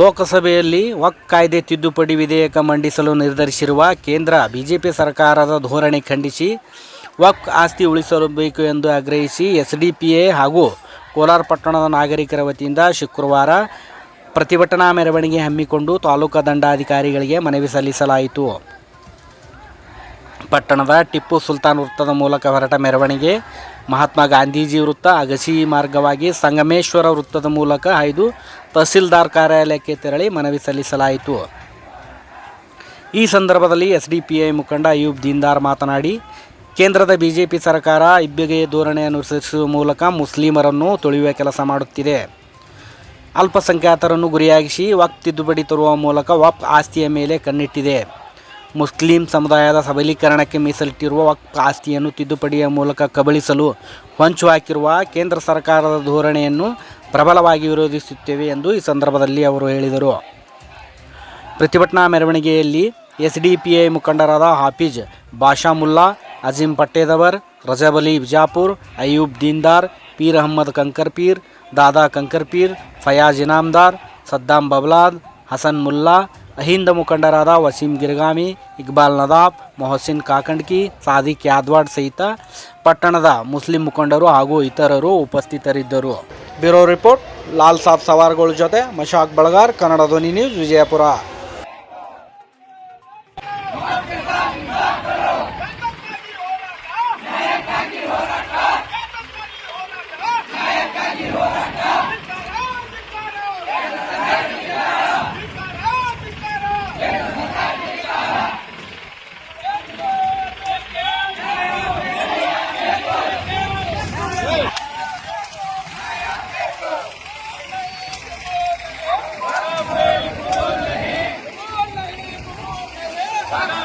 ಲೋಕಸಭೆಯಲ್ಲಿ ವಕ್ ಕಾಯ್ದೆ ತಿದ್ದುಪಡಿ ವಿಧೇಯಕ ಮಂಡಿಸಲು ನಿರ್ಧರಿಸಿರುವ ಕೇಂದ್ರ ಬಿಜೆಪಿ ಸರ್ಕಾರದ ಧೋರಣೆ ಖಂಡಿಸಿ ವಕ್ ಆಸ್ತಿ ಉಳಿಸಬೇಕು ಎಂದು ಆಗ್ರಹಿಸಿ ಎಸ್ಡಿಪಿಎ ಹಾಗೂ ಕೋಲಾರ ಪಟ್ಟಣದ ನಾಗರಿಕರ ವತಿಯಿಂದ ಶುಕ್ರವಾರ ಪ್ರತಿಭಟನಾ ಮೆರವಣಿಗೆ ಹಮ್ಮಿಕೊಂಡು ತಾಲೂಕಾ ದಂಡಾಧಿಕಾರಿಗಳಿಗೆ ಮನವಿ ಸಲ್ಲಿಸಲಾಯಿತು. ಪಟ್ಟಣದ ಟಿಪ್ಪು ಸುಲ್ತಾನ್ ವೃತ್ತದ ಮೂಲಕ ಹೊರಟ ಮೆರವಣಿಗೆ. ಮಹಾತ್ಮ ಗಾಂಧೀಜಿ ವೃತ್ತ ಅಗಸಿ ಮಾರ್ಗವಾಗಿ ಸಂಗಮೇಶ್ವರ ವೃತ್ತದ ಮೂಲಕ ಹಾಯ್ದು ತಹಸೀಲ್ದಾರ್ ಕಾರ್ಯಾಲಯಕ್ಕೆ ತೆರಳಿ ಮನವಿ ಸಲ್ಲಿಸಲಾಯಿತು. ಈ ಸಂದರ್ಭದಲ್ಲಿ ಎಸ್ ಡಿ ಪಿ ಐ ಮುಖಂಡ ಅಯೂಬ್ ದೀನ್ದಾರ್ ಮಾತನಾಡಿ, ಕೇಂದ್ರದ ಬಿಜೆಪಿ ಸರ್ಕಾರ ಇಬ್ಬಗೆಯ ಧೋರಣೆಯನ್ನು ಅನುಸರಿಸುವ ಮೂಲಕ ಮುಸ್ಲಿಮರನ್ನು ತುಳಿಯುವ ಕೆಲಸ ಮಾಡುತ್ತಿದೆ. ಅಲ್ಪಸಂಖ್ಯಾತರನ್ನು ಗುರಿಯಾಗಿಸಿ ವಕ್ ತಿದ್ದುಪಡಿ ತರುವ ಮೂಲಕ ವಕ್ ಆಸ್ತಿಯ ಮೇಲೆ ಕಣ್ಣಿಟ್ಟಿದೆ. ಮುಸ್ಲಿಂ ಸಮುದಾಯದ ಸಬಲೀಕರಣಕ್ಕೆ ಮೀಸಲಿಟ್ಟಿರುವ ಕಾಸ್ತಿಯನ್ನು ಆಸ್ತಿಯನ್ನು ತಿದ್ದುಪಡಿಯ ಮೂಲಕ ಕಬಳಿಸಲು ಹೊಂಚು ಹಾಕಿರುವ ಕೇಂದ್ರ ಸರ್ಕಾರದ ಧೋರಣೆಯನ್ನು ಪ್ರಬಲವಾಗಿ ವಿರೋಧಿಸುತ್ತೇವೆ ಎಂದು ಈ ಸಂದರ್ಭದಲ್ಲಿ ಅವರು ಹೇಳಿದರು. ಪ್ರತಿಭಟನಾ ಮೆರವಣಿಗೆಯಲ್ಲಿ ಎಸ್ ಡಿ ಪಿ ಐ ಮುಖಂಡರಾದ ಹಾಫೀಜ್ ಬಾಷಾಮುಲ್ಲಾ, ಅಜೀಂ ಪಟ್ಟೇದವರ್, ರಜಬ್ ಅಲಿ ಬಿಜಾಪುರ್ ಅಯೂಬ್ ದೀನ್ದಾರ್, ಪೀರ್ ಅಹಮ್ಮದ್ ಕಂಕರ್ ಪೀರ್ ದಾದಾ ಕಂಕರ್ ಪೀರ್ ಫಯಾಜ್ ಇನಾಮ್ದಾರ್, ಸದ್ದಾಂ ಬಬ್ಲಾದ್ ಹಸನ್ ಮುಲ್ಲಾ ಅಹಿಂದ ಮುಖಂಡರಾದ ವಸೀಂ ಗಿರ್ಗಾಮಿ, ಇಕ್ಬಾಲ್ ನದಾಫ್ ಮೊಹಸಿನ್ ಕಾಕಂಡ್ಕಿ ಸಾದಿಕ್ ಯಾದ್ವಾಡ್ ಸಹಿತ ಪಟ್ಟಣದ ಮುಸ್ಲಿಂ ಮುಖಂಡರು ಹಾಗೂ ಇತರರು ಉಪಸ್ಥಿತರಿದ್ದರು. ಬ್ಯೂರೋ ರಿಪೋರ್ಟ್, ಲಾಲ್ ಸಾಬ್ ಸವಾರ್ಗಳ ಜೊತೆ ಮಶಾಕ್ ಬಳಗಾರ್, ಕನ್ನಡ ಧ್ವನಿ ನ್ಯೂಸ್ ವಿಜಯಪುರ. you.